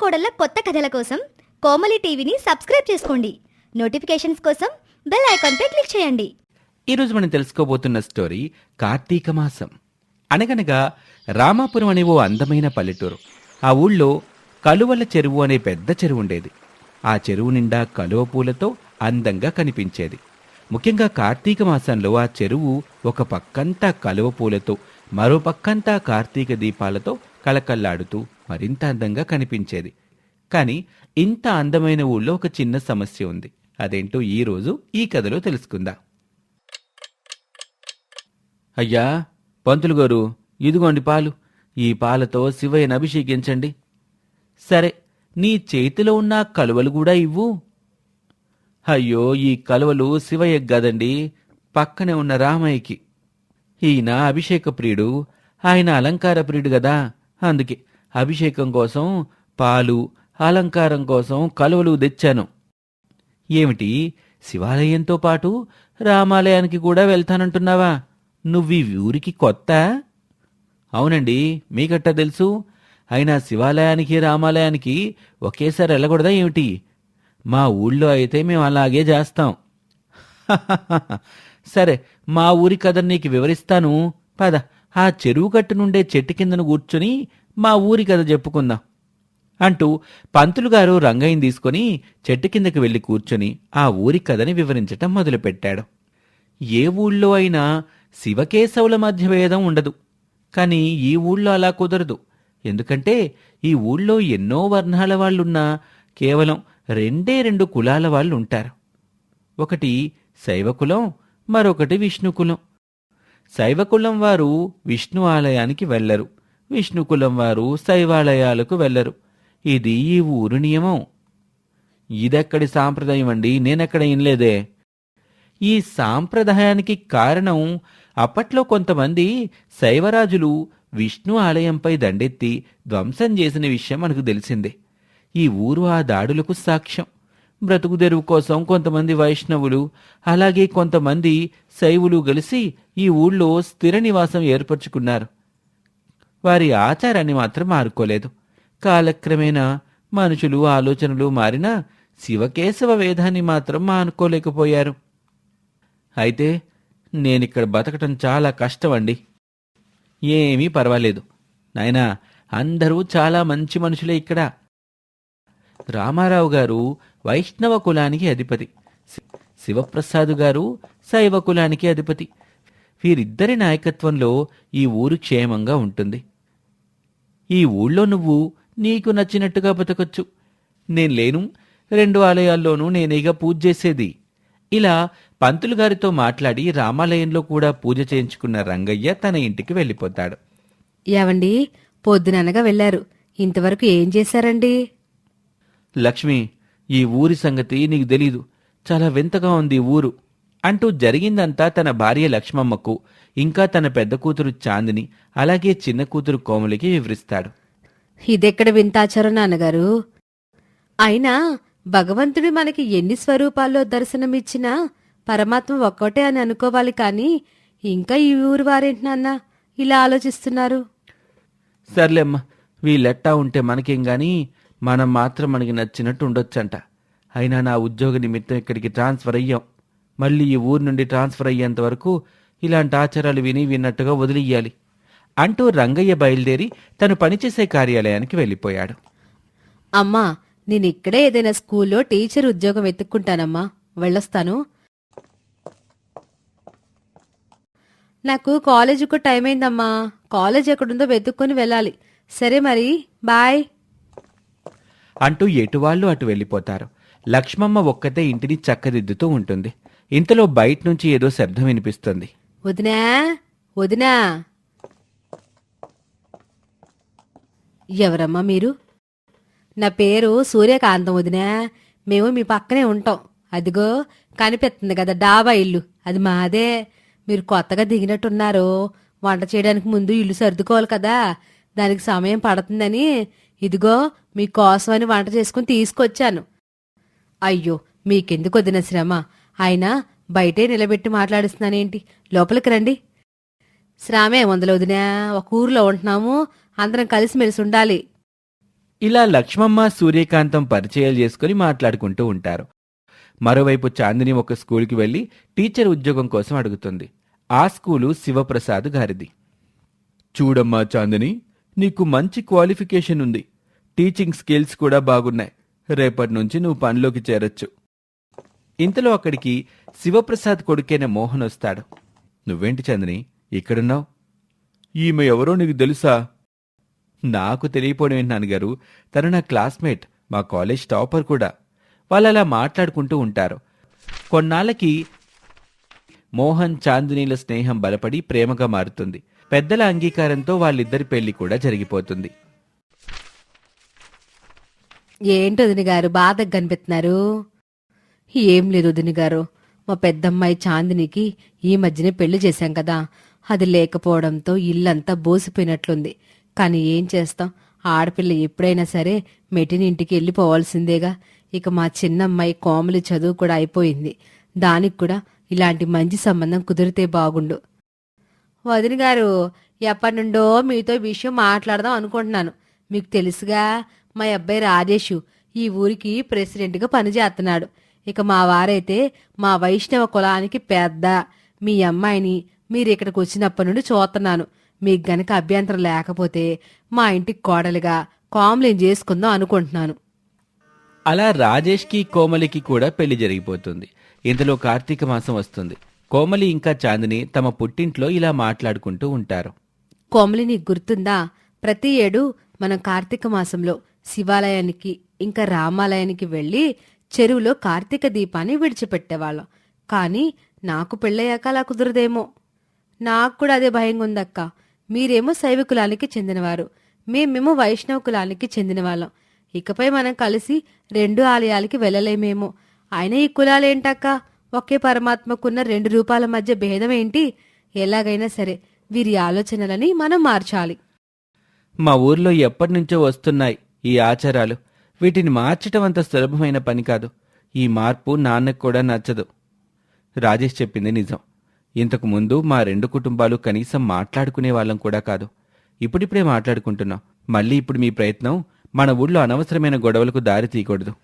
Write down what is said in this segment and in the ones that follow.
కోడళ్ళ కొత్త కథల కోసం కోమలి టీవీని సబ్స్క్రైబ్ చేసుకోండి. నోటిఫికేషన్స్ కోసం బెల్ ఐకాన్పై క్లిక్ చేయండి. ఈరోజు మనం తెలుసుకోబోతున్న స్టోరీ కార్తీక మాసం. అనగనగా రామాపురం అనే ఓ అందమైన పల్లెటూరు. ఆ ఊళ్ళో కలువల చెరువు అనే పెద్ద చెరువు ఉండేది. ఆ చెరువు నిండా కలువ పూలతో అందంగా కనిపించేది. ముఖ్యంగా కార్తీక మాసంలో ఆ చెరువు ఒక పక్కంతా కలువ పూలతో మరో పక్కంతా కార్తీక దీపాలతో కళకళ్ళాడుతూ మరింత అందంగా కనిపించేది. కానీ ఇంత అందమైన ఊళ్ళో ఒక చిన్న సమస్య ఉంది. అదేంటో ఈరోజు ఈ కథలో తెలుసుకుందాం. అయ్యా పంతులు గారు ఇదిగోండి పాలు. ఈ పాలతో శివయ్యను అభిషేకించండి. సరే నీ చేతిలో ఉన్న కలువలు కూడా ఇవ్వు. అయ్యో ఈ కలువలు శివయ్య గదండి పక్కనే ఉన్న రామయ్యకి. ఈయన అభిషేక ప్రియుడు ఆయన అలంకార ప్రియుడు కదా అందుకే అభిషేకం కోసం పాలు అలంకారం కోసం కలువలు తెచ్చాను. ఏమిటి? శివాలయంతో పాటు రామాలయానికి కూడా వెళ్తానంటున్నావా? నువ్వు ఊరికి కొత్త? అవునండి మీకట్టా తెలుసు? అయినా శివాలయానికి రామాలయానికి ఒకేసారి వెళ్ళకూడదా ఏమిటి? మా ఊళ్ళో అయితే మేము అలాగే చేస్తాం. సరే మా ఊరి కథ నీకు వివరిస్తాను. పద. ఆ చెరువు గట్టు నుండే చెట్టు కిందను కూర్చుని మా ఊరి కథ చెప్పుకుందాం అంటూ పంతులుగారు రంగయ్యని తీసుకొని చెట్టు కిందకి వెళ్ళి కూర్చుని ఆ ఊరి కథని వివరించటం మొదలుపెట్టాడు. ఏ ఊళ్ళో అయినా శివకేశవుల మధ్య భేదం ఉండదు. కానీ ఈ ఊళ్ళో అలా కుదరదు. ఎందుకంటే ఈ ఊళ్ళో ఎన్నో వర్ణాల వాళ్ళున్నా కేవలం రెండే రెండు కులాల వాళ్ళు ఉంటారు ఒకటి శైవ కులం మరొకటి విష్ణుకులం. శైవకులం వారు విష్ణు ఆలయానికి వెళ్ళరు విష్ణుకులం వారు శైవాలయాలకు వెళ్ళరు ఇది ఈ ఊరు నియమం. ఇదెక్కడి సాంప్రదాయం అండి? నేనెక్కడ ఇనలేదే. ఈ సాంప్రదాయానికి కారణం అప్పట్లో కొంతమంది శైవరాజులు విష్ణు ఆలయంపై దండెత్తి ధ్వంసం చేసిన విషయం మనకు తెలిసిందే. ఈ ఊరు ఆ దాడులకు సాక్ష్యం. బ్రతుకు తెరువు కోసం కొంతమంది వైష్ణవులు అలాగే కొంతమంది శైవులు కలిసి ఈ ఊళ్ళో స్థిర నివాసం ఏర్పరచుకున్నారు. వారి ఆచారాన్ని మాత్రం మారుకోలేదు. కాలక్రమేణా మనుషులు ఆలోచనలు మారినా శివకేశవ వేదాన్ని మాత్రం మానుకోలేకపోయారు. అయితే నేనిక్కడ బతకటం చాలా కష్టమండి. ఏమీ పర్వాలేదు. నాయనా అందరూ చాలా మంచి మనుషులే ఇక్కడ. రామారావు గారు వైష్ణవ కులానికి అధిపతి. శివప్రసాద్ గారు శైవ కులానికి అధిపతి. వీరిద్దరి నాయకత్వంలో ఈ ఊరు క్షేమంగా ఉంటుంది. ఈ ఊళ్ళో నువ్వు నీకు నచ్చినట్టుగా బతకొచ్చు. నేను లేను రెండు ఆలయాల్లోనూ నేనేగా పూజ చేసేది. ఇలా పంతులు గారితో మాట్లాడి రామాలయంలో కూడా పూజ చేయించుకున్న రంగయ్య తన ఇంటికి వెళ్ళిపోతాడు. ఏవండి? పొద్దుననగా వెళ్ళారు ఇంతవరకు ఏం చేశారండి? లక్ష్మి ఈ ఊరి సంగతి నీకు తెలీదు. చాలా వింతగా ఉంది ఊరు. అంటూ జరిగిందంతా తన భార్య లక్ష్మమ్మకు. ఇంకా తన పెద్ద కూతురు చాందిని అలాగే చిన్న కూతురు కోమలికి వివరిస్తాడు. ఇదెక్కడ వింతాచారం నాన్నగారు? అయినా భగవంతుడు మనకి ఎన్ని స్వరూపాల్లో దర్శనమిచ్చినా పరమాత్మ ఒక్కటే అని అనుకోవాలి కానీ ఇంకా ఈ ఊరు వారేంటి నాన్న? ఇలా ఆలోచిస్తున్నారు. సర్లేమ్మా వీళ్ళెట్టా ఉంటే మనకేం గాని మనం మాత్రం మనకి నచ్చినట్టు ఉండొచ్చంట. అయినా నా ఉద్యోగ నిమిత్తం ఇక్కడికి ట్రాన్స్ఫర్ అయ్యాం. మళ్ళీ ఈ ఊరు నుండి ట్రాన్స్ఫర్ అయ్యేంత వరకు ఇలాంటి ఆచారాలు విని విన్నట్టుగా వదిలియ్యాలి. అంటూ రంగయ్య బయలుదేరి తను పనిచేసే కార్యాలయానికి వెళ్ళిపోయాడు. అమ్మా నేను ఇక్కడే ఏదైనా స్కూల్లో టీచర్ ఉద్యోగం వెతుక్కుంటానమ్మా. వెళ్ళొస్తాను. నాకు కాలేజీకు టైం అయిందమ్మా. కాలేజ్ ఎక్కడుందో వెతుక్కొని వెళ్ళాలి. సరే మరి బాయ్. అంటూ ఎటువాళ్ళు అటు వెళ్ళిపోతారు. లక్ష్మమ్మ ఒక్కతే ఇంటిని చక్కదిద్దుతూ ఉంటుంది. ఇంతలో బయట నుంచి ఏదో శబ్దం వినిపిస్తుంది. వదినా వదినా. ఎవరమ్మా మీరు? నా పేరు సూర్యకాంతం వదినా. మేము మీ పక్కనే ఉంటాం. అదిగో కనిపిస్తుంది కదా డాబా ఇల్లు. అది మాదే. మీరు కొత్తగా దిగినట్టున్నారు. వంట చేయడానికి ముందు ఇల్లు సర్దుకోవాలి కదా. దానికి సమయం పడుతుందని ఇదిగో మీ కోసమని వంట చేసుకుని తీసుకొచ్చాను. అయ్యో మీకెందుకు వదిన శ్రమ? అయినా బయటే నిలబెట్టి మాట్లాడిస్తున్నానేంటి? లోపలికి రండి. శ్రామే వందలు వదినా ఒక ఊర్లో ఉంటున్నాము అందరం కలిసిమెలిసి ఉండాలి. ఇలా లక్ష్మమ్మ సూర్యకాంతం పరిచయాలు చేసుకుని మాట్లాడుకుంటూ ఉంటారు. మరోవైపు చాందిని ఒక స్కూల్కి వెళ్ళి టీచర్ ఉద్యోగం కోసం అడుగుతుంది. ఆ స్కూలు శివప్రసాద్ గారిది. చూడమ్మా చాందిని నీకు మంచి క్వాలిఫికేషన్ ఉంది. టీచింగ్ స్కిల్స్ కూడా బాగున్నాయి. రేపటి నుంచి నువ్వు పనిలోకి చేరొచ్చు. ఇంతలో అక్కడికి శివప్రసాద్ కొడుకైన మోహన్ వస్తాడు. నువ్వేంటి చందిని? ఇక్కడున్నావు? ఈమె ఎవరో నీకు తెలుసా? నాకు తెలియపోవడం ఏంటి నాన్నగారు? తను నా క్లాస్మేట్ మా కాలేజ్ టాపర్ కూడా. వాళ్ళు అలా మాట్లాడుకుంటూ ఉంటారు. కొన్నాళ్ళకి మోహన్ చాందినీల స్నేహం బలపడి ప్రేమగా మారుతుంది. పెద్దల అంగీకారంతో వాళ్ళిద్దరి పెళ్ళి కూడా జరిగిపోతుంది. ఏంటి వదిన గారు బాధగా కనిపిస్తున్నారు. ఏం లేదు వదిన గారు మా పెద్దమ్మాయి చాందినికి ఈ మధ్యనే పెళ్ళి చేశాం కదా. అది లేకపోవడంతో ఇల్లంతా బోసిపోయినట్లుంది. కానీ ఏం చేస్తాం? ఆడపిల్ల ఎప్పుడైనా సరే మెటిని ఇంటికి వెళ్ళిపోవాల్సిందేగా. ఇక మా చిన్నమ్మాయి కోమలి చదువు కూడా అయిపోయింది. దానికి కూడా ఇలాంటి మంచి సంబంధం కుదిరితే బాగుండు. వదిన గారు ఎప్పటి నుండో మీతో విషయం మాట్లాడదాం అనుకుంటున్నాను. మీకు తెలుసుగా మా అబ్బాయి రాజేషు ఈ ఊరికి ప్రెసిడెంట్గా పనిచేస్తున్నాడు. ఇక మా వారైతే మా వైష్ణవ కులానికి పెద్ద. మీ అమ్మాయిని మీరు ఇక్కడికి వచ్చినప్పటి నుండి చూస్తున్నాను. మీకు గనక అభ్యంతరం లేకపోతే మా ఇంటికి కోడలుగా కామ్లేం చేసుకుందాం అనుకుంటున్నాను. అలా రాజేష్కి కోమలికి కూడా పెళ్ళి జరిగిపోతుంది. ఇంతలో కార్తీక మాసం వస్తుంది. కోమలి ఇంకా చాందిని తమ పుట్టింట్లో ఇలా మాట్లాడుకుంటూ ఉంటారు. కోమలి నీకు గుర్తుందా? ప్రతి ఏడు మనం కార్తీక మాసంలో శివాలయానికి ఇంకా రామాలయానికి వెళ్ళి చెరువులో కార్తీక దీపాన్ని విడిచిపెట్టేవాళ్ళం. కానీ నాకు పెళ్ళయ్యాక అలా కుదరదేమో. నాకు కూడా అదే భయంగా ఉందక్క. మీరేమో శైవ కులానికి చెందినవారు. మేమేమో వైష్ణవ కులానికి చెందినవాళ్ళం. ఇకపై మనం కలిసి రెండు ఆలయాలకి వెళ్ళలేమేమో. అయినా ఈ కులాలేంటక్క? ఒకే పరమాత్మకున్న రెండు రూపాల మధ్య భేదం ఏంటి? ఎలాగైనా సరే వీరి ఆలోచనలని మనం మార్చాలి. మా ఊర్లో ఎప్పటి నుంచో వస్తున్నాయి ఈ ఆచారాలు. వీటిని మార్చటం అంత సులభమైన పని కాదు. ఈ మార్పు నాన్నకు కూడా నచ్చదు. రాజేష్ చెప్పింది నిజం. ఇంతకు ముందు మా రెండు కుటుంబాలు కనీసం మాట్లాడుకునే వాళ్ళం కూడా కాదు. ఇప్పుడిప్పుడే మాట్లాడుకుంటున్నాం. మళ్ళీ ఇప్పుడు మీ ప్రయత్నం మన ఊళ్ళో అనవసరమైన గొడవలకు దారి తీయకూడదు.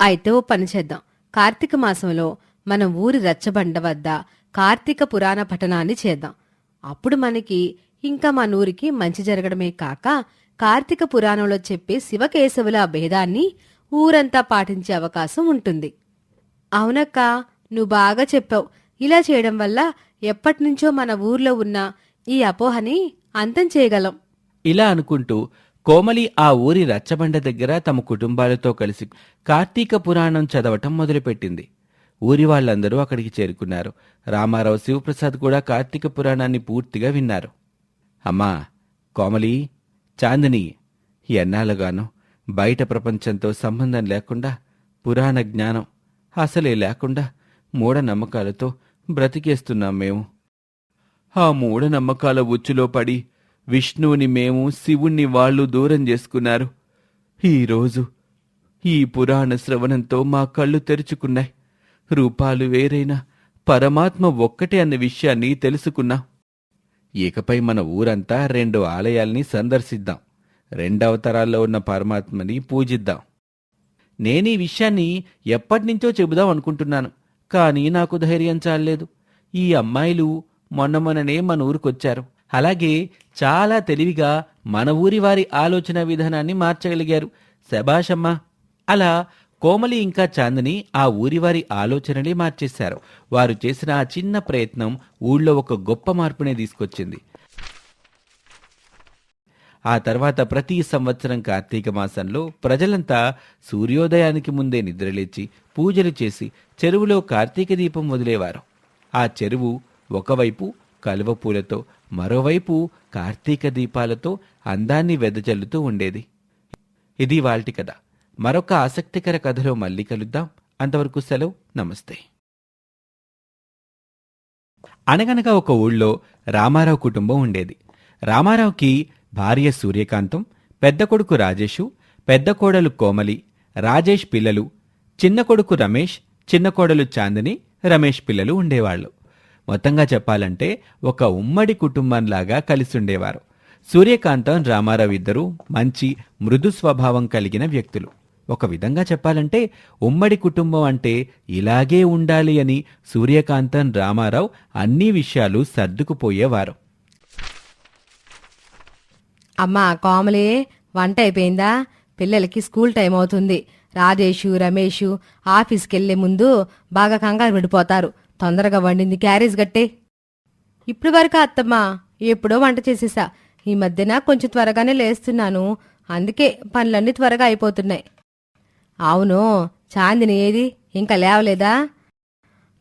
అయితే ఓ పని చేద్దాం. కార్తీక మాసంలో మన ఊరి రచ్చబండ వద్ద కార్తీక పురాణ పఠనాన్ని చేద్దాం. అప్పుడు మనకి ఇంకా మన ఊరికి మంచి జరగడమే కాక కార్తీక పురాణంలో చెప్పే శివకేశవుల భేదాన్ని ఊరంతా పాటించే అవకాశం ఉంటుంది. అవునక్క నువ్వు బాగా చెప్పావు. ఇలా చేయడం వల్ల ఎప్పటినుంచో మన ఊర్లో ఉన్న ఈ అపోహని అంతం చేయగలం. ఇలా అనుకుంటూ కోమలి ఆ ఊరి రచ్చబండ దగ్గర తమ కుటుంబాలతో కలిసి కార్తీక పురాణం చదవటం మొదలుపెట్టింది. ఊరి వాళ్ళందరూ అక్కడికి చేరుకున్నారు. రామారావు శివప్రసాద్ కూడా కార్తీక పురాణాన్ని పూర్తిగా విన్నారు. అమ్మా కోమలి చాందిని ఎన్నాళ్ళుగాను బయట ప్రపంచంతో సంబంధం లేకుండా పురాణ జ్ఞానం అసలే లేకుండా మూఢనమ్మకాలతో బ్రతికేస్తున్నాం మేము. ఆ మూఢనమ్మకాల ఉచ్చులో పడి విష్ణువుని మేము శివుణ్ణి వాళ్ళు దూరం చేసుకున్నారు. ఈరోజు ఈ పురాణ శ్రవణంతో మా కళ్ళు తెరుచుకున్నాయి. రూపాలు వేరైనా పరమాత్మ ఒక్కటే అన్న విషయాన్ని తెలుసుకున్నాం. ఇకపై మన ఊరంతా రెండు ఆలయాల్ని సందర్శిద్దాం. రెండవతరాల్లో ఉన్న పరమాత్మని పూజిద్దాం. నేనీ విషయాన్ని ఎప్పటినుంచో చెబుదాం అనుకుంటున్నాను కానీ నాకు ధైర్యం చాలలేదు. ఈ అమ్మాయిలు మొన్న మొన్ననే మన ఊరికొచ్చారు. అలాగే చాలా తెలివిగా మన ఊరి వారి ఆలోచన విధానాన్ని మార్చగలిగారు. శభాషమ్మ అలా కోమలి ఇంకా చాందిని ఆ ఊరివారి ఆలోచనలే మార్చేశారు. వారు చేసిన ఆ చిన్న ప్రయత్నం ఊళ్ళో ఒక గొప్ప మార్పునే తీసుకొచ్చింది. ఆ తర్వాత ప్రతి సంవత్సరం కార్తీక మాసంలో ప్రజలంతా సూర్యోదయానికి ముందే నిద్రలేచి పూజలు చేసి చెరువులో కార్తీక దీపం వదిలేవారు. ఆ చెరువు ఒకవైపు కలువ పూలతో మరోవైపు కార్తీక దీపాలతో అందాన్ని వెదజల్లుతూ ఉండేది. ఇది వాల్టి కథ. మరొక ఆసక్తికర కథలో మళ్ళీ కలుద్దాం. అంతవరకు సెలవు నమస్తే. అనగనగా ఒక ఊళ్ళో రామారావు కుటుంబం ఉండేది. రామారావుకి భార్య సూర్యకాంతం పెద్ద కొడుకు రాజేషు పెద్ద కోడలు కోమలి రాజేష్ పిల్లలు చిన్న కొడుకు రమేష్ చిన్న కోడలు చాందిని రమేష్ పిల్లలు ఉండేవాళ్ళు. మొత్తంగా చెప్పాలంటే ఒక ఉమ్మడి కుటుంబంలాగా కలిసి ఉండేవారు సూర్యకాంతం రామారావు ఇద్దరూ మంచి మృదు స్వభావం కలిగిన వ్యక్తులు. ఒక విధంగా చెప్పాలంటే ఉమ్మడి కుటుంబం అంటే ఇలాగే ఉండాలి అని సూర్యకాంతం రామారావు అన్ని విషయాలు సర్దుకుపోయేవారు. అమ్మా కోమలి వంట అయిపోయిందా? పిల్లలకి స్కూల్ టైం అవుతుంది. రాజేషు రమేషు ఆఫీస్కి వెళ్ళే ముందు బాగా కంగారు పడిపోతారు. తొందరగా వండింది క్యారేజ్ గట్టే ఇప్పుడు వరకు అత్తమ్మా ఎప్పుడో వంట చేసేసా. ఈ మధ్యన కొంచెం త్వరగానే లేస్తున్నాను. అందుకే పనులన్నీ త్వరగా అయిపోతున్నాయి. అవును చాందిని ఏది? ఇంకా లేవలేదా?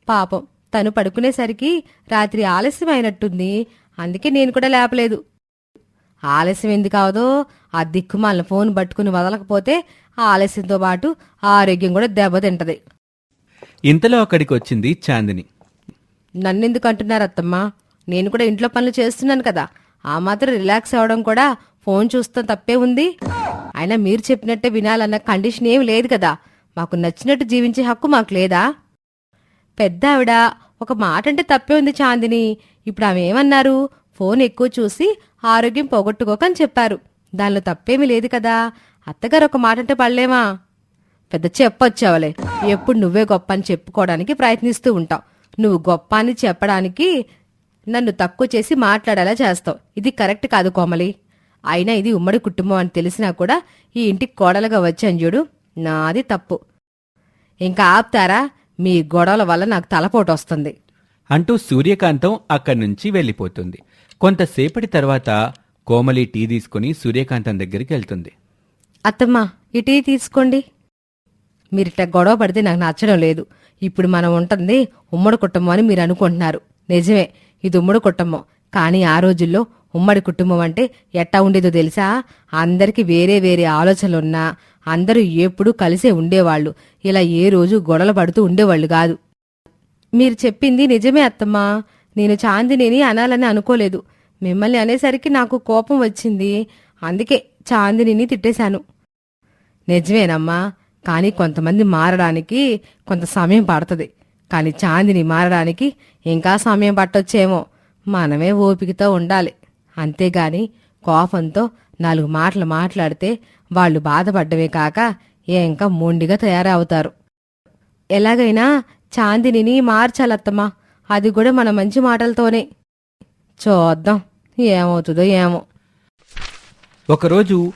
పాపం తను పడుకునేసరికి రాత్రి ఆలస్యం అయినట్టుంది అందుకే నేను కూడా లేపలేదు. ఆలస్యం ఎందుకు అవదో ఆ దిక్కుమాలిన ఫోన్ పట్టుకుని వదలకపోతే ఆ ఆలస్యంతో పాటు ఆరోగ్యం కూడా దెబ్బతింటది. ఇంతలో అక్కడికి వచ్చింది చాందిని. నన్నెందుకు అంటున్నారు అత్తమ్మా? నేను కూడా ఇంట్లో పనులు చేస్తున్నాను కదా. ఆ మాత్రం రిలాక్స్ అవ్వడం కూడా ఫోన్ చూస్తాం తప్పే ఉంది. అయినా మీరు చెప్పినట్టే వినాలన్న కండిషన్ ఏమి లేదు కదా. మాకు నచ్చినట్టు జీవించే హక్కు మాకు లేదా? పెద్ద ఆవిడ ఒక మాట అంటే తప్పే ఉంది చాందిని. ఇప్పుడు ఆమె ఏమన్నారు? ఫోన్ ఎక్కువ చూసి ఆరోగ్యం పోగొట్టుకోకని చెప్పారు. దానిలో తప్పేమీ లేదు కదా. అత్తగారు ఒక మాట అంటే పడలేమా? పెద్ద చెప్పొచ్చావలే ఎప్పుడు నువ్వే గొప్ప అని చెప్పుకోవడానికి ప్రయత్నిస్తూ ఉంటావు. నువ్వు గొప్ప అని చెప్పడానికి నన్ను తక్కువ చేసి మాట్లాడేలా చేస్తావు. ఇది కరెక్ట్ కాదు కోమలి. అయినా ఇది ఉమ్మడి కుటుంబం అని తెలిసినా కూడా ఈ ఇంటికి కోడలుగా వచ్చాను చూడు నాది తప్పు. ఇంకా ఆపుతారా? మీ గొడవల వల్ల నాకు తలపోటు వస్తుంది. అంటూ సూర్యకాంతం అక్కడి నుంచి వెళ్ళిపోతుంది. కొంతసేపటి తర్వాత కోమలి టీ తీసుకుని సూర్యకాంతం దగ్గరికి వెళ్తుంది. అత్తమ్మా ఈ టీ తీసుకోండి. మీరిట్లా గొడవ పడితే నాకు నచ్చడం లేదు. ఇప్పుడు మనం ఉంటుంది ఉమ్మడి కుటుంబం అని మీరు అనుకుంటున్నారు. నిజమే ఇది ఉమ్మడి కుటుంబం. కానీ ఆ రోజుల్లో ఉమ్మడి కుటుంబం అంటే ఎట్టా ఉండేదో తెలుసా? అందరికీ వేరే వేరే ఆలోచనలున్నా అందరూ ఎప్పుడూ కలిసే ఉండేవాళ్ళు. ఇలా ఏ రోజు గొడవలు పడుతూ ఉండేవాళ్ళు కాదు. మీరు చెప్పింది నిజమే అత్తమ్మా. నేను చాందినిని అనాలని అనుకోలేదు. మిమ్మల్ని అనేసరికి నాకు కోపం వచ్చింది. అందుకే చాందినిని తిట్టేశాను. నిజమేనమ్మా. కానీ కొంతమంది మారడానికి కొంత సమయం పడుతుంది. కానీ చాందిని మారడానికి ఇంకా సమయం పట్టొచ్చేమో. మనమే ఓపికతో ఉండాలి. అంతేగాని కోపంతో నాలుగు మాటలు మాట్లాడితే వాళ్ళు బాధపడ్డమే కాక ఇంకా మొండిగా తయారవుతారు. ఎలాగైనా చాందినిని మార్చాలత్తమ్మా. అది కూడా మన మంచి మాటలతోనే. చూద్దాం ఏమవుతుందో ఏమో. ఒకరోజు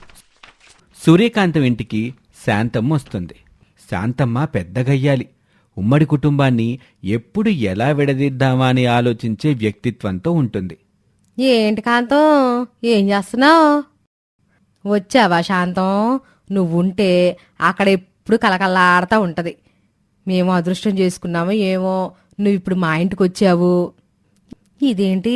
సూర్యకాంతం ఇంటికి శాంతమ్మ వస్తుంది. శాంతమ్మ పెద్దగయ్యాలి. ఉమ్మడి కుటుంబాన్ని ఎప్పుడు ఎలా విడదీద్దామా అని ఆలోచించే వ్యక్తిత్వంతో ఉంటుంది. ఏంటి కాంతం? ఏం చేస్తున్నావు? వచ్చావా శాంతం? నువ్వుంటే అక్కడ ఎప్పుడు కలకల్లాడుతూ ఉంటుంది. మేము అదృష్టం చేసుకున్నామో ఏమో నువ్వు ఇప్పుడు మా ఇంటికి వచ్చావు. ఇదేంటి?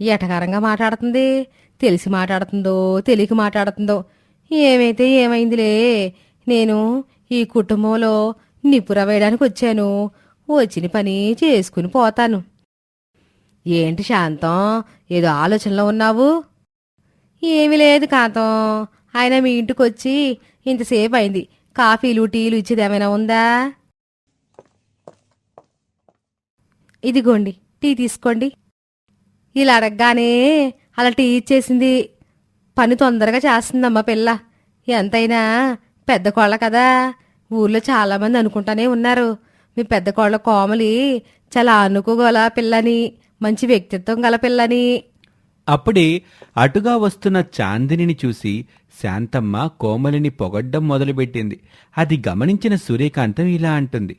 ఎటకారంగా మాట్లాడుతుంది? తెలిసి మాట్లాడుతుందో తెలియక మాట్లాడుతుందో. ఏమైతే ఏమైందిలే? నేను ఈ కుటుంబంలో నిపుర వేయడానికి వచ్చాను. వచ్చిన పని చేసుకుని పోతాను. ఏంటి శాంతం? ఏదో ఆలోచనలో ఉన్నావు? ఏమీ లేదు కాంతం. ఆయన మీ ఇంటికి వచ్చి ఇంతసేపు అయింది కాఫీలు టీలు ఇచ్చేది ఏమైనా ఉందా? ఇదిగోండి టీ తీసుకోండి. ఇలా అడగగానే అలా టీ ఇచ్చేసింది. పని తొందరగా చేస్తుందమ్మా పిల్ల. ఎంతైనా పెద్ద కోళ్ళ కదా. ఊర్లో చాలామంది అనుకుంటానే ఉన్నారు. మీ పెద్ద కోళ్ళ కోమలి చాలా అనుకోగల పిల్లని. మంచి వ్యక్తిత్వం గల పిల్లని. అప్పుడే అటుగా వస్తున్న చాందినిని చూసి శాంతమ్మ కోమలిని పొగడ్డం మొదలుపెట్టింది. అది గమనించిన సూర్యకాంతం ఇలా అంటుంది.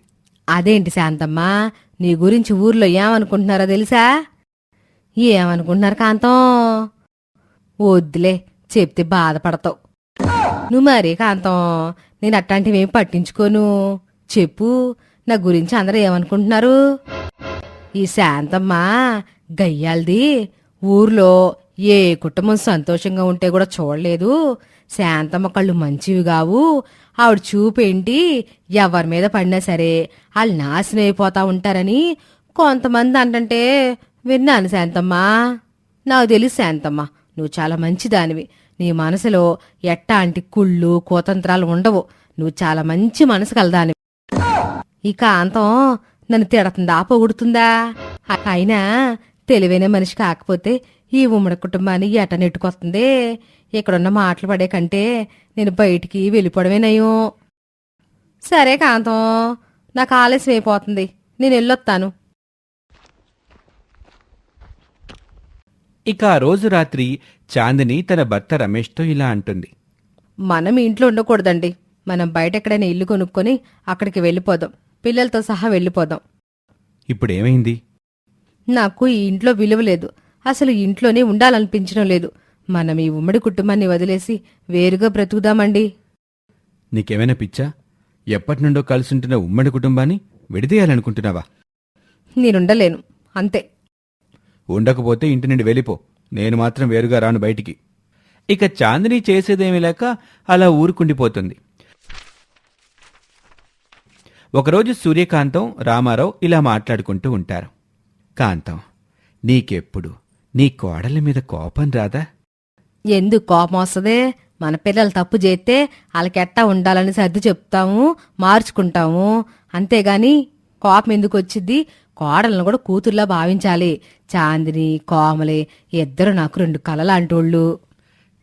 అదేంటి శాంతమ్మా? నీ గురించి ఊర్లో ఏమనుకుంటున్నారో తెలుసా? ఏమనుకుంటున్నారు కాంతం? వద్దులే చెప్తే బాధపడతావు. నువ్వు మరీ కాంతం నేను అట్లాంటివేం పట్టించుకోను. చెప్పు నా గురించి అందరూ ఏమనుకుంటున్నారు? ఈ శాంతమ్మ గయ్యాల్ది ఊర్లో ఏ కుటుంబం సంతోషంగా ఉంటే కూడా చూడలేదు. శాంతమ్మ కళ్ళు మంచివి కావు. ఆవిడ చూపేంటి ఎవరి మీద పడినా సరే వాళ్ళు నాశనం అయిపోతా ఉంటారని కొంతమంది అంటంటే విన్నాను శాంతమ్మ. నాకు తెలుసు శాంతమ్మ నువ్వు చాలా మంచిదానివి. నీ మనసులో ఎట్టాంటి కుళ్ళు కోతంత్రాలు ఉండవు. నువ్వు చాలా మంచి మనసు కలదానివి. ఈ కాంతం నన్ను తిడుతుందా? పొగుడుతుందా? అయినా తెలివైన మనిషి కాకపోతే ఈ ఉమ్మడి కుటుంబాన్ని ఎట నెట్టుకొస్తుంది? ఇక్కడున్న మాటలు పడే కంటే నేను బయటికి వెళ్ళిపోవడమే నయం సరే కాంతం నాకు ఆలస్యం అయిపోతుంది. నేను వెళ్ళొస్తాను ఇక ఆ రోజు రాత్రి చాందిని తన భర్త రమేష్తో ఇలా అంటుంది. మనం ఇంట్లో ఉండకూడదండి. మనం బయట ఎక్కడైనా ఇల్లు కొనుక్కొని అక్కడికి వెళ్ళిపోదాం. పిల్లలతో సహా వెళ్ళిపోదాం. ఇప్పుడేమైంది? నాకు ఈ ఇంట్లో విలువ లేదు. అసలు ఇంట్లోనే ఉండాలనిపించడం లేదు. మనం ఈ ఉమ్మడి కుటుంబాన్ని వదిలేసి వేరుగా బ్రతుకుదామండి. నీకేమైనా పిచ్చా? ఎప్పటి నుండో కలిసుంటున్న ఉమ్మడి కుటుంబాన్ని విడిదీయాలనుకుంటున్నావా? నేనుండలేను. అంతే. ఉండకపోతే ఇంటి నుండి వెళ్ళిపో. నేను మాత్రం వేరుగా రాను బయటికి. ఇక చాందిని చేసేదేమీ లేక అలా ఊరుకుండిపోతుంది. ఒకరోజు సూర్యకాంతం రామారావు ఇలా మాట్లాడుకుంటూ ఉంటారు. కాంతం నీకెప్పుడు నీ కోడలి మీద కోపం రాదా? ఎందుకు కోపం వస్తదే? మన పిల్లలు తప్పు చేస్తే వాళ్ళకెట్టా ఉండాలని సర్ది చెప్తాము మార్చుకుంటాము. అంతేగాని కోపం ఎందుకు వచ్చింది కోడలను కూడా కూతుర్లా భావించాలి. చాందిని కోమలి ఇద్దరు నాకు రెండు కలలాంటోళ్ళు.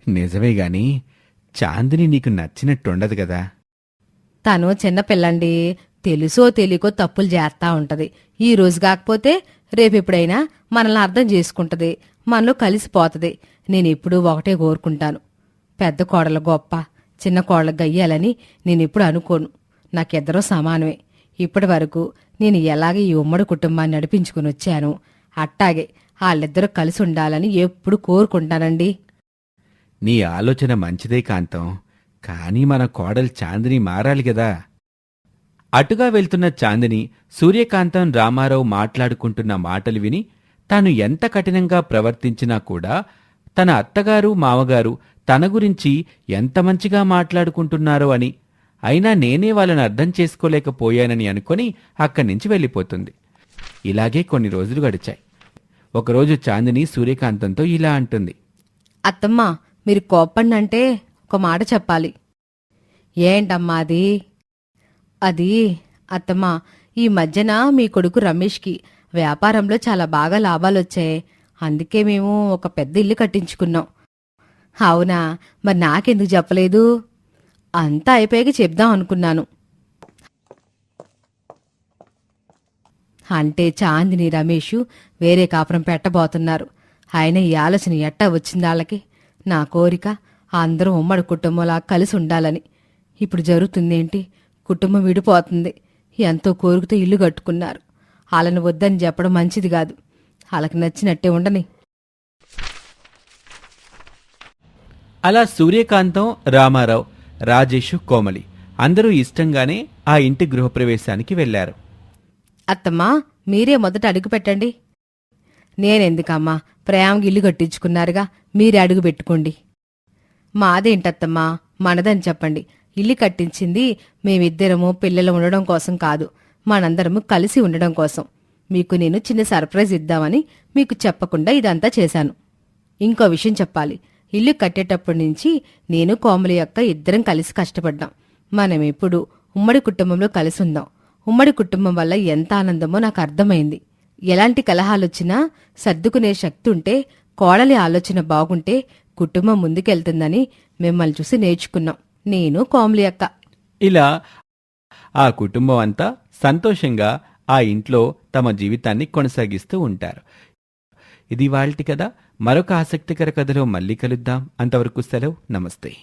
నిజమే గాని చాందిని నీకు నచ్చినట్టుండదు కదా. తను చిన్నపిల్లండి తెలుసో తెలియకో తప్పులు చేస్తా ఉంటది. ఈ రోజు కాకపోతే రేపెప్పుడైనా మనల్ని అర్థం చేసుకుంటది. మనలో కలిసిపోతుంది. నేను ఎప్పుడూ ఒకటే కోరుకుంటాను. పెద్ద కోడలు గొప్ప చిన్న కోడలు గయ్యాలని నేనిప్పుడు అనుకోను. నాకిద్దరూ సమానమే. ఇప్పటి వరకు నేను ఎలాగ ఈ ఉమ్మడి కుటుంబాన్ని నడిపించుకుని వచ్చాను. అట్టాగే వాళ్ళిద్దరూ కలిసి ఉండాలని ఎప్పుడు కోరుకుంటానండి. నీ ఆలోచన మంచిదే కాంతం. కానీ మన కోడలు చాందిని మారాలి కదా అటుగా వెళ్తున్న చాందిని సూర్యకాంతం రామారావు మాట్లాడుకుంటున్న మాటలు విని తాను ఎంత కఠినంగా ప్రవర్తించినా కూడా తన అత్తగారు మామగారు తన గురించి ఎంత మంచిగా మాట్లాడుకుంటున్నారో అని అయినా నేనే వాళ్ళని అర్థం చేసుకోలేకపోయానని అనుకొని అక్కడి నుంచి వెళ్ళిపోతుంది. ఇలాగే కొన్ని రోజులు గడిచాయి. ఒకరోజు చాందిని సూర్యకాంతంతో ఇలా అంటుంది. అత్తమ్మ మీరు కోప్పండి అంటే ఒక మాట చెప్పాలి. ఏంటమ్మా అది? అది అత్తమ్మ ఈ మధ్యన మీ కొడుకు రమేష్కి వ్యాపారంలో చాలా బాగా లాభాలొచ్చాయి. అందుకే మేము ఒక పెద్ద ఇల్లు కట్టించుకున్నాం. అవునా మరి నాకెందుకు చెప్పలేదు? అంతా అయిపోయాక చెప్దాం అనుకున్నాను. అంటే చాందిని రమేష్ వేరే కాపురం పెట్టబోతున్నారు. ఆయన ఈ ఆలోచన ఎట్టా వచ్చింది వాళ్ళకి నా కోరిక అందరూ ఉమ్మడి కుటుంబంలా కలిసి ఉండాలని. ఇప్పుడు జరుగుతుందేంటి? కుటుంబం విడిపోతుంది. ఎంతో కోరికతో ఇల్లు కట్టుకున్నారు. వాళ్ళని వద్దని చెప్పడం మంచిది కాదు. వాళ్ళకి నచ్చినట్టే ఉండని. అలా సూర్యకాంతం రామారావు రాజేష్ కోమలి అందరూ ఇష్టంగానే ఆ ఇంటి గృహప్రవేశానికి వెళ్ళారు అత్తమ్మా మీరే మొదట అడుగు పెట్టండి. నేనెందుకమ్మా ప్రేమకి ఇల్లు కట్టించుకున్నారుగా మీరే అడుగు పెట్టుకోండి. మాదేంటత్తమ్మా మనదని చెప్పండి. ఇల్లు కట్టించింది మేమిద్దరము పిల్లలు ఉండడం కోసం కాదు మనందరము కలిసి ఉండడం కోసం. మీకు నేను చిన్న సర్ప్రైజ్ ఇద్దామని మీకు చెప్పకుండా ఇదంతా చేశాను. ఇంకో విషయం చెప్పాలి. ఇల్లు కట్టేటప్పటి నుంచి నేను కోమలి యొక్క ఇద్దరం కలిసి కష్టపడ్డాం. మనం ఇప్పుడు ఉమ్మడి కుటుంబంలో కలిసి ఉందాం. ఉమ్మడి కుటుంబం వల్ల ఎంత ఆనందమో నాకు అర్థమైంది. ఎలాంటి కలహాలొచ్చినా సర్దుకునే శక్తి ఉంటే కోడలి ఆలోచన బాగుంటే కుటుంబం ముందుకెళ్తుందని మిమ్మల్ని చూసి నేర్చుకున్నాం. నేను కోమలి అక్క. ఇలా ఆ కుటుంబం అంతా సంతోషంగా ఆ ఇంట్లో తమ జీవితాన్ని కొనసాగిస్తూ ఉంటారు. ఇది వాళ్ళటి కదా మరొక ఆసక్తికర కథలో మళ్ళీ కలుద్దాం. అంతవరకు సెలవు. నమస్తే.